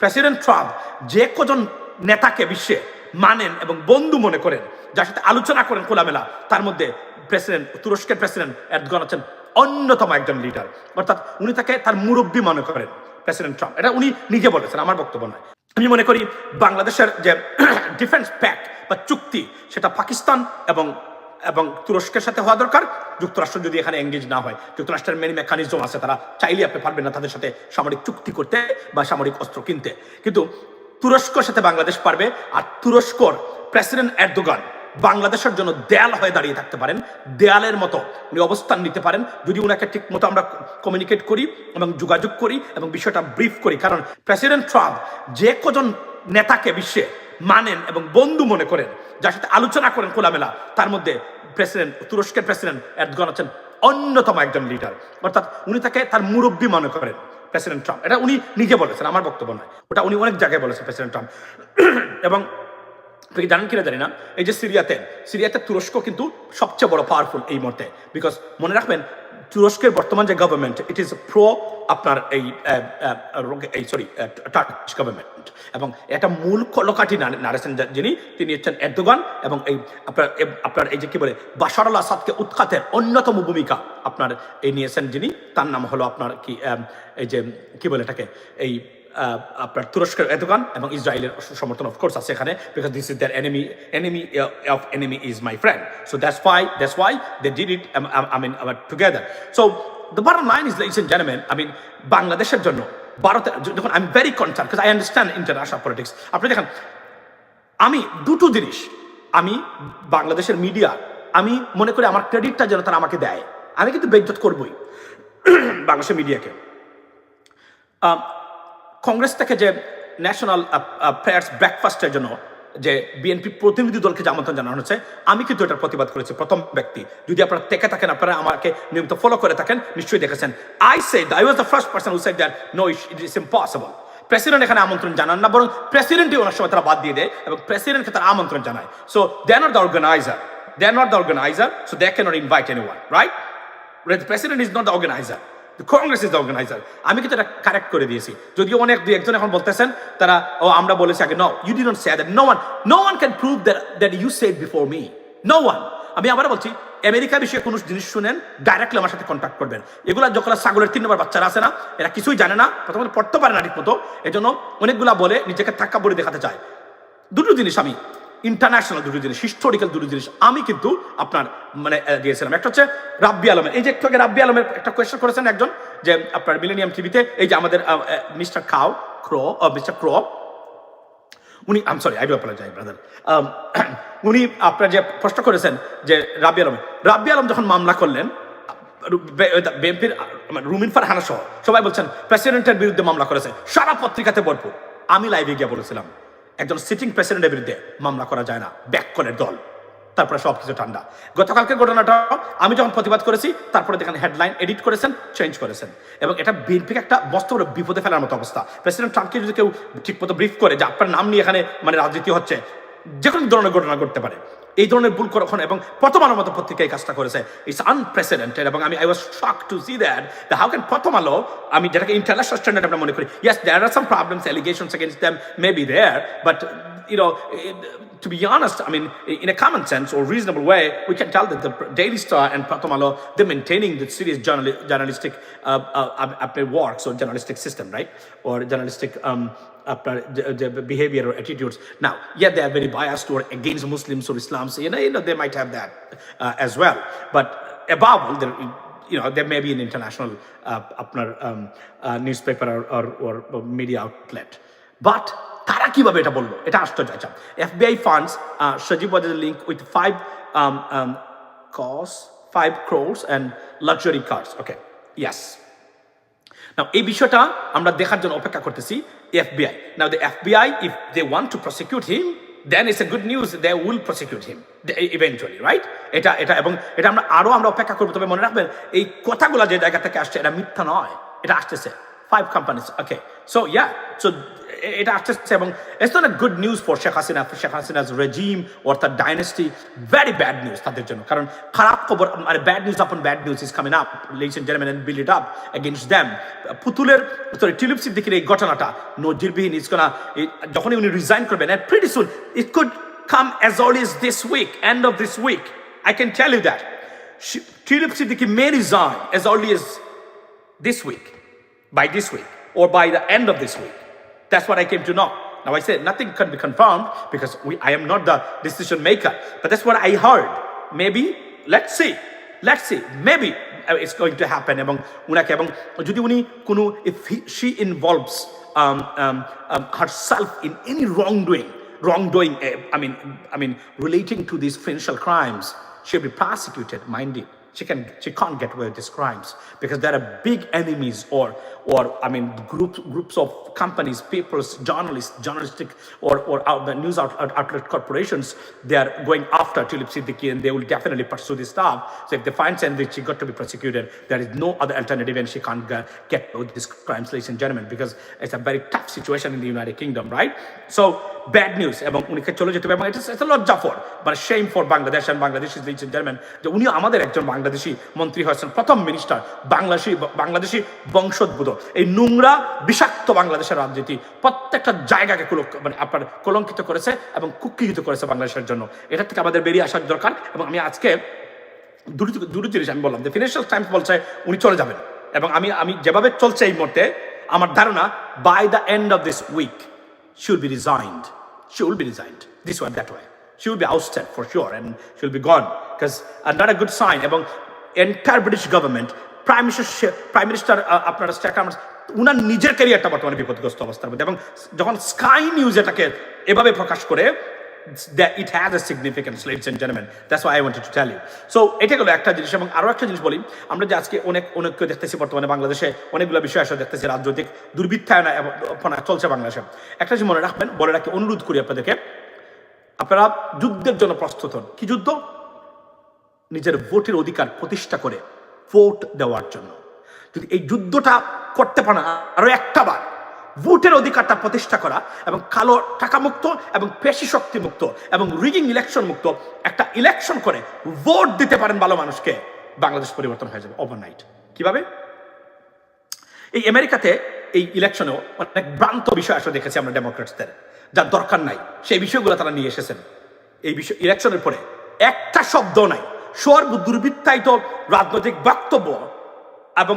President Trump যে কজন নেতাকে বিশ্বে মানেন এবং বন্ধু মনে করেন, যার সাথে আলোচনা করেন খোলামেলা, তার মধ্যে প্রেসিডেন্ট, তুরস্কের প্রেসিডেন্ট এরদোগান হচ্ছেন অন্যতম একজন লিডার অর্থাৎ উনি তাকে তার মুরব্বী মনে করেন, প্রেসিডেন্ট ট্রাম্প। এটা উনি নিজে বলেছেন, আমার বক্তব্য নয়। আমি মনে করি বাংলাদেশের যে ডিফেন্স প্যাক্ট বা চুক্তি, সেটা পাকিস্তান এবং এবং তুরস্কের সাথে হওয়া দরকার। যুক্তরাষ্ট্র যদি এখানে এঙ্গেজ না হয়, যুক্তরাষ্ট্রের মেনি মেকানিজম আছে, তারা চাইলে আপনি পারবেন না তাদের সাথে সামরিক চুক্তি করতে বা সামরিক অস্ত্র কিনতে। কিন্তু তুরস্কর সাথে বাংলাদেশ পারবে, আর তুরস্কর প্রেসিডেন্ট এরদোগান বাংলাদেশের জন্য দেয়াল হয়ে দাঁড়িয়ে থাকতে পারেন, দেয়ালের মতো উনি অবস্থান নিতে পারেন। যদি উনাকে ঠিক মতো আমরা কমিউনিকেট করি এবং যোগাযোগ করি এবং বিষয়টা ব্রিফ করি, কারণ প্রেসিডেন্ট ট্রাম্প যে কজন নেতাকে বিশ্বে মানেন এবং বন্ধু মনে করেন যার সাথে আলোচনা করেন খোলামেলা, তার মধ্যে প্রেসিডেন্ট, তুরস্কের প্রেসিডেন্ট এরদোগান হচ্ছেন অন্যতম একজন লিডার। অর্থাৎ উনি তাকে তার মুরব্বী মনে করেন, প্রেসিডেন্ট ট্রাম্প। এটা উনি নিজে বলেছেন, আমার বক্তব্য নয়। ওটা উনি অনেক জায়গায় বলেছেন, প্রেসিডেন্ট ট্রাম্প। এবং আপনি জানেন কিনা জানি না? এই যে সিরিয়াতে সিরিয়াতে তুরস্ক কিন্তু সবচেয়ে বড় পাওয়ারফুল এই মুহূর্তে। বিকজ মনে রাখবেন তুরস্কের বর্তমান যে গভর্নমেন্ট ইট ইজ প্রো আপনার এই এই সরি টার্কিশ গভর্নমেন্ট এবং এটা মূল কলকাঠি নাড়েছেন যিনি, তিনি হচ্ছেন এরদোগান এবং এই আপনার আপনার এই যে কি বলে বাশার আল আসাদকে উৎখাতের অন্যতম ভূমিকা আপনার এই নিয়েছেন যিনি। তার নাম হলো আপনার কি এই যে, কি বলে এটাকে, এই আপনার তুরস্কের এরদোগান এবং ইসরায়েলের সমর্থন অফকোর্স আছে এখানে because this is their enemy enemy of enemy is my friend so that's why that's why they did it I mean together so the bottom line is lies in gentleman I mean বাংলাদেশের জন্য, ভারতের যখন I am very concern because I understand international politics আপনি দেখেন, আমি দুটো জিনিস, আমি বাংলাদেশের মিডিয়া আমি মনে করি আমার ক্রেডিটটা যেন তারা আমাকে দেয়। আমি কিন্তু বেজ্জত করবই, বাংলাদেশের মিডিয়াকে কংগ্রেস থেকে যে ন্যাশনাল প্রেয়ার্স ব্রেকফাস্টের জন্য যে বিএনপি প্রতিনিধি দলকে যে আমন্ত্রণ জানানো হচ্ছে, আমি কিন্তু এটার প্রতিবাদ করেছি, প্রথম ব্যক্তি। যদি আপনারা দেখে থাকেন, আপনারা আমাকে নিয়মিত ফলো করে থাকেন, নিশ্চয়ই দেখেছেন। I say I was the first person who said that no it is impossible president এখানে আমন্ত্রণ জানান না, বরং প্রেসিডেন্টই ওনার সময় তারা বাদ দিয়ে দেয় এবং প্রেসিডেন্টকে তারা আমন্ত্রণ জানায়। So they are the organizer they are not the organizer so they can not invite any one right president is not the organizer Congress is the organizer আমি কিন্তু এটা কারেক্ট করে দিয়েছি। যদিও অনেক, দুই একজন এখন বলতেছেন, তারা, ও, আমরা বলেছি আগে no you did not say that no one no one can prove that that you said before me no one আমি আবার বলছি, আমেরিকা বিষয়ে কোনো জিনিস শুনেন ডাইরেক্টলি আমার সাথে কন্ট্যাক্ট করবেন। এগুলো যখন ছাগলের তিন নম্বর বাচ্চারা আছে না, এরা কিছুই জানে না, প্রথমত পড়তে পারে না ঠিক মতো, এজন্য অনেকগুলা বলে নিজেকে থাক্কা বলে দেখাতে চায়। দুটো জিনিস আমি ইন্টারন্যাশনাল দুটো জিনিস হিস্টোরিক্যাল দুটো জিনিস। আমি কিন্তু আপনার মানে দিয়েছিলাম একটা হচ্ছে রাব্বি আলমের, এই যে একটু আগে রাব্বি আলমের একটা কোয়েশ্চেন করেছেন একজন, যে আপনার মিলেনিয়াম টিভিতে এই যে আমাদের মিস্টার খাও, ক্রো মিস্টার ক্রো, উনি I'm sorry I do apologize brother উনি আপনার যে প্রশ্ন করেছেন, যে রাব্বি আলম রাব্বি আলম যখন মামলা করলেন বিএনপির রুমিন ফারহানা সহ, সবাই বলছেন প্রেসিডেন্টের বিরুদ্ধে মামলা করেছে, সারা পত্রিকাতে ভরপুর। আমি লাইভে গিয়ে বলেছিলাম একজন সিটিং প্রেসিডেন্টের বিরুদ্ধে মামলা করা যায় না ব্যাককলের দল। তারপরে সব কিছু ঠান্ডা। গতকালকে ঘটনাটা আমি যখন প্রতিবাদ করেছি, তারপরে দেখেন হেডলাইন এডিট করেছেন চেঞ্জ করেছেন। এবং এটা বিএনপিকে একটা মস্ত বড় বিপদে ফেলার মতো অবস্থা। প্রেসিডেন্ট ট্রাম্পকে যদি কেউ ঠিকমতো ব্রিফ করে যে, আপনার নাম নিয়ে এখানে মানে রাজনীতি হচ্ছে যে কোনো ধরনের ঘটনা ঘটতে পারে এই ধরনের ভুল কখন এবং প্রথম আলো মতো পত্রিকা এই কাজটা করেছে ইটস আনপ্রেসিডেন্টেড এবং আমি I was shock to see that the how can প্রথম আলো আমি যেটাকে ইন্টারন্যাশনাল স্ট্যান্ডার্ড আমরা মনে করি yes there are some problems allegations against them may be there but know, to be honest, I mean, in a common sense or reasonable way, we can tell that the Daily Star and Pratamalo, they're maintaining the serious journali- journalistic uh, uh, uh, works or journalistic system, right? Or journalistic um, uh, the behavior or attitudes. Now, yeah, they are very biased or against Muslims or Islam. So, you know, you know they might have that uh, as well. But above all, there, you know, there may be an international uh, আপনার, um, uh, newspaper or, or, or media outlet. But তারা কিভাবে এটা বললো এটা আশ্চর্য আচ্ছা FBI funds Sajeeb was link with five cars five crores and luxury cars okay yes now এই বিষয়টা আমরা দেখার জন্য অপেক্ষা করতেছি FBI. Now the FBI if they want to prosecute him then it's a good news they will prosecute him eventually right এটা এটা, এবং এটা আমরা আরও আমরা অপেক্ষা করব। তবে মনে রাখবেন, এই কথাগুলো যে জায়গা থেকে আসছে, এটা মিথ্যা নয়, এটা আসতেছে। Five companies okay so yeah so এটা আসতেছে এবং it's not a good news for Sheikh Hasina Sheikh Hasina's regime or তার ডাইনেস্টি ভেরি ব্যাড নিউজ তাদের জন্য কারণ খারাপ খবর মানে bad news upon bad news is coming up ladies and gentleman and build it up against them পুতুলের sorry Tulip সিদ্দিকের এই ঘটনাটা নজিরবিহীন ইজ কোনা যখনই উনি রিজাইন করবেন and pretty soon it could come as early as this week end of this week. I can tell you that. Tulip Siddiqui may resign as early as this week, by this week, or by the end of this week. That's what I came to know. Now I said nothing can be confirmed because we, I am not the decision maker, but that's what I heard. Maybe, let's see, let's see, maybe uh, it's going to happen. এবং উনাকে এবং যদি উনি কোনো if he, she involves um, um, um, herself in any wrongdoing, wrongdoing, uh, I mean, I mean, relating to these financial crimes, she'll be prosecuted, mind you. She can she can't get away with these crimes because there are big enemies or or I mean groups groups of companies, papers, journalists, journalistic or or out, the news out, out- outlet corporations. They are going after Tulip Siddiqui and they will definitely pursue this stuff. So if they find something, she got to be prosecuted. There is no other alternative, and she can't get, get away with these crimes, ladies and gentlemen, because it's a very tough situation in the United Kingdom, right? So bad news এবং উনিকে চলে যেতে হবে এবং এটা এটা লজ্জা for মানে shame for Bangladesh and Bangladesh leads gentleman যে উনি আমাদের একজন বাংলাদেশি মন্ত্রী হয়েছেন প্রথম মিনিস্টার বাংলাদেশি বাংলাদেশি বংশোদ্ভূত এই নোংরা বিষাক্ত বাংলাদেশের রাজনীতি প্রত্যেকটা জায়গাকে মানে আপনার কলঙ্কিত করেছে এবং কুক্ষিত করেছে বাংলাদেশের জন্য এটা থেকে আমাদের বেরিয়ে আসার দরকার এবং আমি আজকে দুটো দুটো জিনিস আমি বললাম যে ফিনান্সিয়াল টাইমস বলছে উনি চলে যাবেন এবং আমি আমি যেভাবে চলছে এই মুহূর্তে আমার ধারণা by the end of this week be resigned. She will be resigned this way, that way. She will be ousted for sure and she will be gone because uh, not a good sign. এবং entire British government, Prime Minister, Prime Minister uh, উনার নিজের ক্যারিয়ারটা বর্তমানে বিপদগ্রস্ত অবস্থার মধ্যে এবং যখন স্কাই নিউজ এটাকে এভাবে প্রকাশ করে that it has a significance, ladies and gentlemen. That's why I wanted to এটা গেলো একটা জিনিস এবং আরও একটা জিনিস বলি আমরা যে আজকে অনেক অনেককে দেখতেছি বর্তমানে বাংলাদেশে অনেকগুলো বিষয় আসলে দেখতেছি রাজনৈতিক দুর্বৃত্তায়না চলছে বাংলাদেশে একটা জিনিস মনে রাখবেন বলে রাখি অনুরোধ করি আপনাদেরকে আপনারা যুদ্ধের জন্য প্রস্তুত হন। কি যুদ্ধ? নিজের ভোটের অধিকার প্রতিষ্ঠা করে ভোট দেওয়ার জন্য। যদি এই যুদ্ধটা করতে পারে না আরও একটা বার, ভোটের অধিকারটা প্রতিষ্ঠা করা এবং কালো টাকা মুক্ত এবং পেশি শক্তি মুক্ত এবং রিগিং ইলেকশন মুক্ত একটা ইলেকশন করে ভোট দিতে পারেন ভালো মানুষকে, বাংলাদেশ পরিবর্তন হয়ে যাবে ওভারনাইট কীভাবে? এই আমেরিকাতে এই ইলেকশনেও অনেক ভ্রান্ত বিষয় আসলে দেখেছি আমরা ডেমোক্রেটসদের যার দরকার নাই, সেই বিষয়গুলো তারা নিয়ে এসেছেন। এই বিষয়, ইলেকশনের পরে একটা শব্দ নাই। সর্ব দুর্বৃত্তায়িত রাজনৈতিক বক্তব্য এবং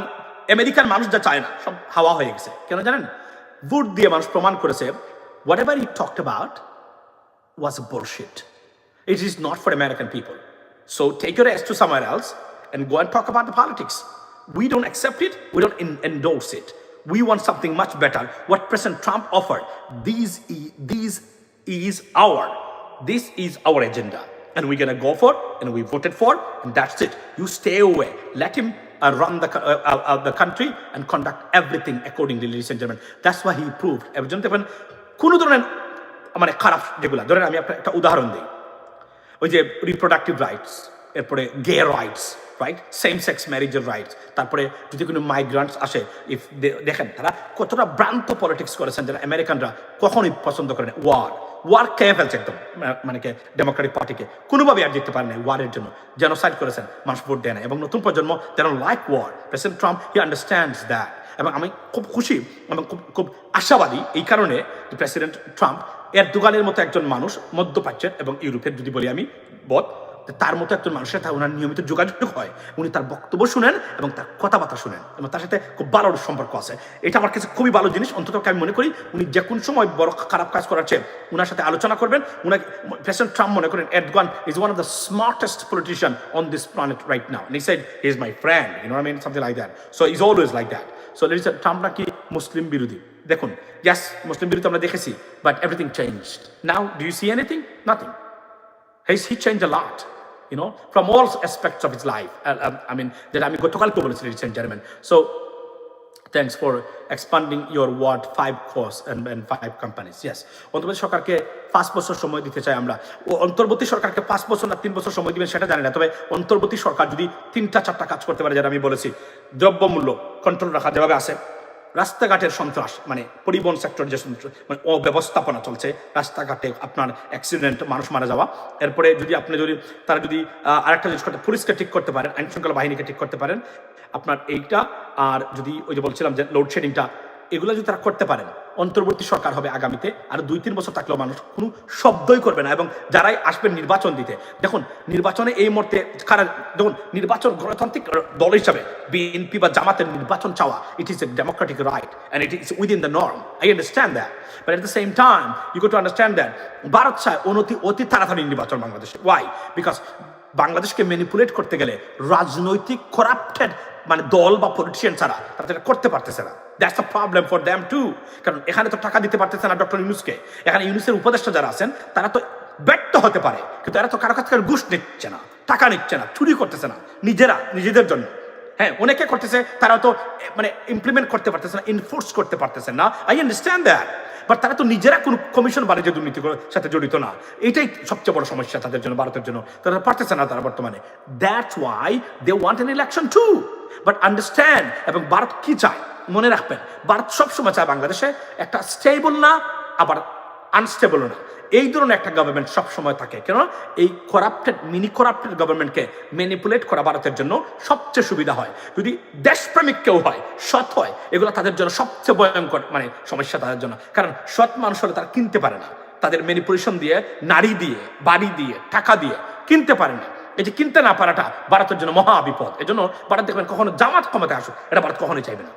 আমেরিকার মানুষ যা চায় না, সব হাওয়া হয়ে গেছে। কেন জানেন? ভোট দিয়ে মানুষ প্রমাণ করেছে whatever he talk about was a bullshit it is not for American people so take your ass to somewhere else and go and talk about the politics we don't accept it we don't in endorse it We want something much better. What President Trump offered, these, i- these is our, this is our agenda. And we're gonna go for, and we voted for, and that's it. You stay away. Let him uh, run the, co- uh, uh, uh, the country and conduct everything accordingly, ladies and gentlemen. That's why he proved. একজন দেখবেন কোনো ধরনের মানে খারাপ যেগুলা ধরেন আমি আপনার একটা উদাহরণ দিই ওই যে রিপ্রোডাক্টিভ রাইটস এরপরে gay rights right same sex ম্যারেজের rights তারপরে যদি কোনো মাইগ্রান্টস আসে ইফ দেখেন, তারা কতটা ভ্রান্ত পলিটিক্স করেছেন যারা আমেরিকানরা কখনোই পছন্দ করেন ওয়ার ওয়ার খেয়ে ফেলছে একদম মানে কে ডেমোক্রেটিক পার্টিকে কোনোভাবে আর জিততে পারে না ওয়ারের জন্য। জেনোসাইড করেছেন, মানুষ ভোট দেয় না এবং নতুন প্রজন্ম যেন like our President Trump he understands that এবং আমি খুব খুশি এবং খুব খুব আশাবাদী এই কারণে প্রেসিডেন্ট ট্রাম্প এর দোকানের মতো একজন মানুষ মধ্যপ্রাচ্যের এবং ইউরোপের, যদি বলি আমি বধ তার মতো একজন মানুষের সাথে ওনার নিয়মিত যোগাযোগ হয়, উনি তার বক্তব্য শুনেন এবং তার কথাবার্তা শুনেন এবং তার সাথে খুব ভালো সম্পর্ক আছে। এটা আমার কাছে খুবই ভালো জিনিস, অন্তত আমি মনে করি উনি যে কোন সময় বড় খারাপ কাজ করার চেয়ে উনার সাথে আলোচনা করবেন। উনাকে প্রেসিডেন্ট ট্রাম্প মনে করেন Erdogan is one of the smartest politician on this planet right now is my friend, you know what I mean? Something like that. So he's always like that. So ladies and Trump নাকি মুসলিম বিরোধী। দেখুন yes মুসলিম বিরোধী আমরা দেখেছি but everything changed now do you see anything nothing He's, he changed a lot, you know, from all aspects of his life. Uh, um, I mean, that আমি গতকালকে বলেছি ladies and gentlemen. So, thanks for expanding your word five course and, and five companies. Yes. অন্তর্বর্তী সরকারকে পাঁচ বছর সময় দিতে চাই আমরা ও অন্তর্বর্তী সরকারকে পাঁচ বছর না তিন বছর সময় দিবেন সেটা জানি না তবে অন্তর্বর্তী সরকার যদি তিনটা চারটা কাজ করতে পারে যেটা আমি বলেছি দ্রব্যমূল্য কন্ট্রোল রাখা যেভাবে আছে রাস্তাঘাটের সন্ত্রাস মানে পরিবহন সেক্টর যে মানে অব্যবস্থাপনা চলছে, রাস্তাঘাটে আপনার অ্যাক্সিডেন্ট মানুষ মারা যাওয়া। এরপরে যদি আপনি যদি, তারা যদি আরেকটা জিনিস করতে, পুলিশকে ঠিক করতে পারেন আইন শৃঙ্খলা বাহিনীকে ঠিক করতে পারেন, আপনার এইটা, আর যদি ওই যে বলছিলাম যে লোডশেডিংটা এগুলো যদি তারা করতে পারেন অন্তর্বর্তী সরকার হবে আগামীতে, আর দুই তিন বছর থাকলেও মানুষ কোনো শব্দই করবে না। এবং যারাই আসবেন নির্বাচন দিতে, দেখুন, নির্বাচনে এই মুহূর্তে কারণ দেখুন, নির্বাচন গণতান্ত্রিক দল হিসাবে বিএনপি বা জামাতের নির্বাচন চাওয়া it is a democratic right and it is within the norm I understand that but at the same time you go to understand that Bharat চায় অনতি অতি তাড়াতাড়ি নির্বাচন বাংলাদেশে। ওয়াই বিকজ বাংলাদেশকে ম্যানিপুলেট করতে গেলে রাজনৈতিক করাপ্টেড মানে দল বা পলিটিশিয়ান ছাড়া তারা যেটা করতে পারতেছে না। That's a problem for them too কারণ এখানে তো টাকা দিতে পারতেছে না ডক্টর ইউনুসকে এখানে ইউনুসের উপদেষ্টা যারা আছেন, তারা তো ব্যর্থ হতে পারে। কিন্তু এরা তো কারও কাছ থেকে ঘুষ নিচ্ছে না, টাকা নিচ্ছে না, চুরি করতেছে না, নিজেরা, নিজেদের জন্য। হ্যাঁ অনেকে করতেছে তারা তো মানে ইমপ্লিমেন্ট করতে পারতেছে না ইনফোর্স করতে পারতেছে না। আই আন্ডারস্ট্যান্ড দ্যাট বাট তারা তো নিজেরা কোনো কমিশন বাণিজ্য দুর্নীতির সাথে জড়িত না। এটাই সবচেয়ে বড় সমস্যা তাদের জন্য, ভারতের জন্য। তারা পারতেছে না তারা বর্তমানে। That's why they want an election too but understand এবং ভারত কি চায়? মনে রাখবেন, ভারত সবসময় চায় বাংলাদেশে একটা স্টেবল না, আবার আনস্টেবল না। এই ধরনের একটা গভর্নমেন্ট সব সময় থাকে। কেন এই করাপ্টেড মিনি করাপ্টেড গভর্নমেন্টকে ম্যানিপুলেট করা ভারতের জন্য সবচেয়ে সুবিধা হয়। যদি দেশপ্রেমিক কেউ হয়, সৎ হয়, এগুলো তাদের জন্য সবচেয়ে ভয়ঙ্কর মানে সমস্যা তাদের জন্য। কারণ সৎ মানুষ হলে তারা কিনতে পারে না। তাদের ম্যানিপুলেশন দিয়ে, নারী দিয়ে, বাড়ি দিয়ে, টাকা দিয়ে কিনতে পারে না। এই যে কিনতে না পারাটা ভারতের জন্য মহা বিপদ। এজন্য ভারত দেখবেন কখনো জামাত ক্ষমতায় আসুক, এটা ভারত কখনোই চাইবে না।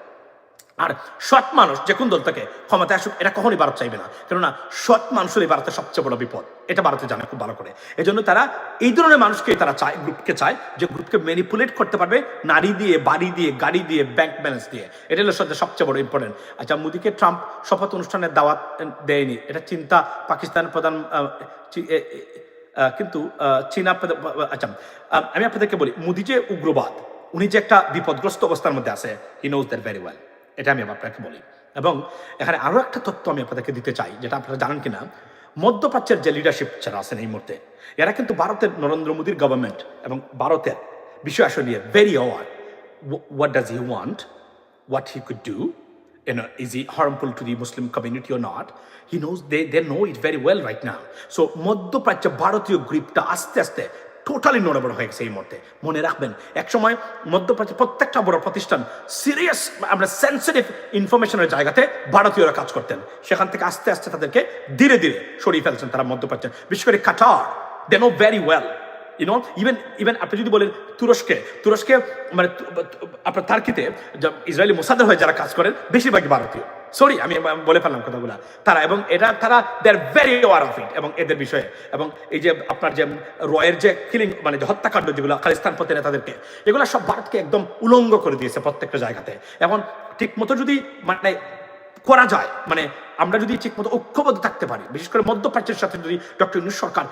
আর সৎ মানুষ, যে কোন দল থেকে ক্ষমতায় আসুক, এটা কখনই ভারত চাইবে না। কেননা সৎ মানুষেরই ভারতের সবচেয়ে বড় বিপদ। এটা ভারতে জানে খুব ভালো করে। এই জন্য তারা এই ধরনের মানুষকে তারা চায়, গ্রুপকে চায়, যে গ্রুপকে ম্যানিপুলেট করতে পারবে নারী দিয়ে, বাড়ি দিয়ে, গাড়ি দিয়ে ব্যাংক ব্যালেন্স দিয়ে। এটা হলো সত্যি সবচেয়ে বড় ইম্পর্টেন্ট আচ্ছা মোদীকে ট্রাম্প শপথ অনুষ্ঠানের দাওয়াত দেয়নি। এটা চিন্তা পাকিস্তান প্রধান কিন্তু চীনা আচ্ছা আমি আপনাদেরকে বলি, মোদী যে উগ্রবাদ, উনি যে একটা বিপদগ্রস্ত অবস্থার মধ্যে আছে he knows that very well এটা আমি আপনাকে বলি এবং এখানে আরও একটা তথ্য আমি আপনাদেরকে দিতে চাই যেটা আপনারা জানেন কিনা মধ্যপ্রাচ্যের যে লিডারশিপ যারা আছেন এই মুহূর্তে এরা কিন্তু ভারতের নরেন্দ্র মোদীর গভর্নমেন্ট এবং ভারতের বিষয় আসলে নিয়ে very aware what does he want what he could do. You know, is he harmful to the Muslim community or not? He knows they, they know it very well right. So মধ্যপ্রাচ্য ভারতীয় গ্রিপটা আস্তে আস্তে totally নড়বড় হয়ে গেছে এই মুহূর্তে। মনে রাখবেন, একসময় মধ্যপ্রাচ্যের প্রত্যেকটা বড় প্রতিষ্ঠান সিরিয়াস আমরা সেন্সিটিভ ইনফরমেশনের জায়গাতে ভারতীয়রা কাজ করতেন। সেখান থেকে আস্তে আস্তে তাদেরকে ধীরে ধীরে সরিয়ে ফেলছেন তারা মধ্যপ্রাচ্য। বিশেষ করে Qatar they know very well you know even even আপনি যদি বলেন তুরস্কে তুরস্কে মানে আপনার তার্কিতে ইসরায়েলি মোসাদের হয়ে যারা কাজ করেন, বেশিরভাগই ভারতীয়। সরি আমি বলে ফেললাম কথাগুলো। তারা এবং এটা তারা they are very aware of it এবং এদের বিষয়ে, এবং এই যে আপনার যে রয়ের যে কিলিং মানে যে হত্যাকাণ্ড যেগুলো খালিস্তান পথে নেতাদেরকে এগুলো সব ভারতকে একদম উলঙ্গ করে দিয়েছে প্রত্যেকটা জায়গাতে। এবং ঠিক মতো যদি মানে করা যায় মানে আমরা যদি ঠিক মতো ঐক্যবদ্ধ থাকতে পারি, বিশেষ করে মধ্যপ্রাচ্যের সাথে যদি ডক্টর ইউনুস সরকার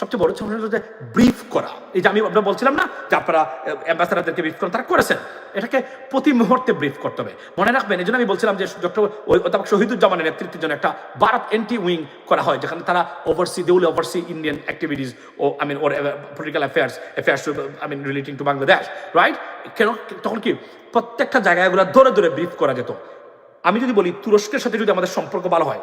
সবচেয়ে বড় সমস্যা হচ্ছে ব্রিফ করা। এই যে আমি আপনার বলছিলাম না যে আপনারা অ্যাম্বাসাডারদেরকে ব্রিফ করেন, তারা করেছেন। এটাকে প্রতি মুহূর্তে ব্রিফ করতে হবে। মনে রাখবেন, এই জন্য আমি বলছিলাম যে ডক্টর অধ্যাপক শহীদুজ্জামানের নেতৃত্বের জন্য একটা ভারত এন্টি উইং করা হয়, যেখানে তারা oversee they oversee Indian activities O I mean or political affairs affairs I mean relating to Bangladesh right কেন, তখন কি প্রত্যেকটা জায়গায় এগুলো ধরে ধরে ব্রিফ করা যেত। আমি যদি বলি তুরস্কের সাথে যদি আমাদের সম্পর্ক ভালো হয়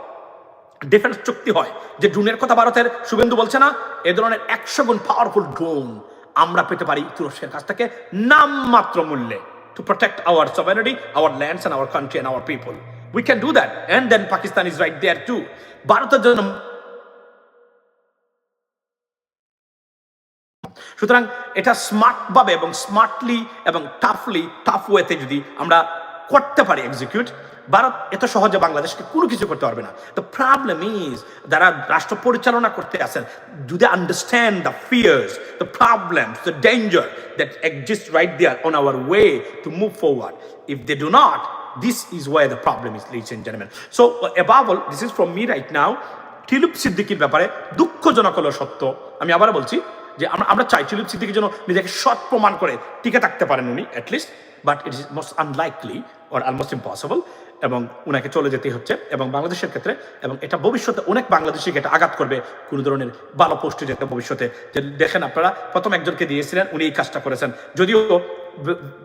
ডিফেন্স চুক্তি হয়। যে ড্রোনের কথা ভারতের শুভেন্দু বলছে না, এ ধরনের একশো গুণ পাওয়ারফুল ড্রোন আমরা পেতে পারি তুরস্কের কাছ থেকে নামমাত্র মূল্যে to protect our sovereignty our lands and our country and our people we can do that and then Pakistan is right there to ভারতের জন্য সুতরাং এটা স্মার্টভাবে এবং স্মার্টলি এবং টাফলি টাফ ওয়েতে যদি আমরা করতে পারে এক্সিকিউট ভারত এত সহজে বাংলাদেশকে কোনো কিছু করতে পারবে না। দ্য প্রবলেম ইজ যারা রাষ্ট্র পরিচালনা করতে আসেন do they understand the fears the problems the danger that exist right there on our way to move forward if they do not this is why the problem is ladies and gentleman so above all this is from me right now Tulip সিদ্দিকির ব্যাপারে দুঃখজনক হলো সত্য। আমি আবার বলছি যে আমরা আমরা চাই চুলিপ সিদ্দিকি জন্য নিজেকে সৎ প্রমাণ করে টিকে থাকতে পারেন উনি at least but it is most unlikely or almost impossible এবং উনাকে চলে যেতে হচ্ছে, এবং বাংলাদেশের ক্ষেত্রে, এবং এটা ভবিষ্যতে অনেক বাংলাদেশিকে এটা আঘাত করবে কোনো ধরনের ভালো পোস্টে যেতে ভবিষ্যতে। যে দেখেন আপনারা, প্রথম একজনকে দিয়েছিলেন, উনি এই কাজটা করেছেন। যদিও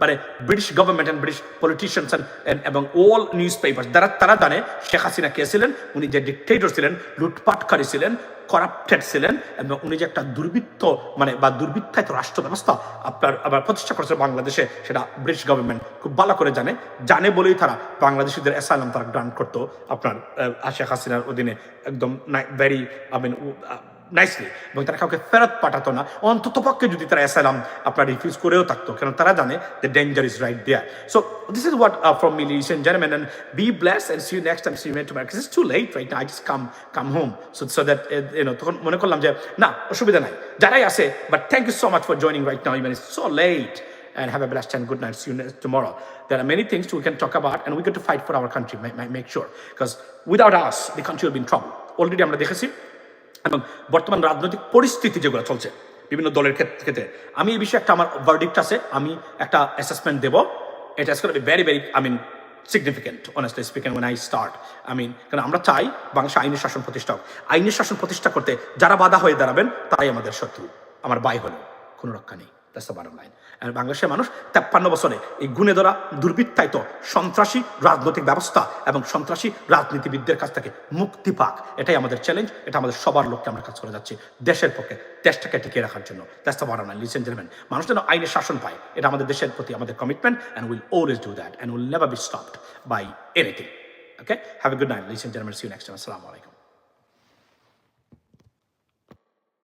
মানে British government and British politicians and এবং অল নিউজ পেপার তারা তারা জানে শেখ হাসিনা কে ছিলেন, উনি যে ডিকটেটর ছিলেন, লুটপাটকারী ছিলেন করাপ্টেড ছিলেন, এবং উনি যে একটা দুর্বৃত্ত মানে বা দুর্বৃত্তায়িত রাষ্ট্র ব্যবস্থা আপনার, আবার প্রতিষ্ঠা করেছে বাংলাদেশে, সেটা ব্রিটিশ গভর্নমেন্ট খুব ভালো করে জানে। জানে বলেই তারা বাংলাদেশিদের অ্যাসাইলাম তারা গ্রান্ট করতো আপনার শেখ হাসিনার অধীনে। একদম ভেরি আই মিন নাইসলি এবং তারা কাউকে ফেরত পাঠাতো না। অন্তত পক্ষে যদি তারা অ্যাসাইলাম আপনার রিফিউজ করেও থাকতো। কারণ তারা জানে the danger is right there so this is what from me ladies and gentleman and be blessed and see next time see you to market it's too late right I just come come home so so that you know তখন মনে করলাম যে না অসুবিধা নাই। যারাই আছে but thank you so much for joining right now even it's so late and have a blessed and good night. See you next tomorrow. There are many things we can talk about, and we get to fight for our country. Make, sure, because without us, the country will be in trouble. Already আমরা দেখেছি এবং বর্তমান রাজনৈতিক পরিস্থিতি যেগুলো চলছে বিভিন্ন দলের ক্ষেত- ক্ষেত্রে। আমি এই বিষয়ে একটা আমার ভার্ডিক্ট আছে, আমি একটা অ্যাসেসমেন্ট দেব। এটা is be very very I mean significant honestly speaking one I start I mean কারণ আমরা চাই বাংলাদেশে আইনের শাসন প্রতিষ্ঠা আইনের শাসন প্রতিষ্ঠা করতে যারা বাধা হয়ে দাঁড়াবেন, তারাই আমাদের শত্রু। আমার বাই হলেও, কোনো রক্ষা নেই। দ্যাটস দ্য বাটম লাইন আর বাংলাদেশের মানুষ তেপ্পান্ন বছরে এই গুণে ধরা, দুর্বৃত্তায়িত সন্ত্রাসী রাজনৈতিক ব্যবস্থা এবং সন্ত্রাসী রাজনীতিবিদদের কাছ থেকে মুক্তি পাক। এটাই আমাদের চ্যালেঞ্জ এটা আমাদের সবার লক্ষ্যে আমরা কাজ করে যাচ্ছি দেশের পক্ষে, দেশটাকে টিকিয়ে রাখার জন্য। That's the bottom line listen gentleman মানুষ যেন আইনের শাসন পায়, এটা আমাদের দেশের প্রতি আমাদের commitment and will always do that and will never be stopped by anything okay have a good night listen gentleman see next time আসসালামু আলাইকুম।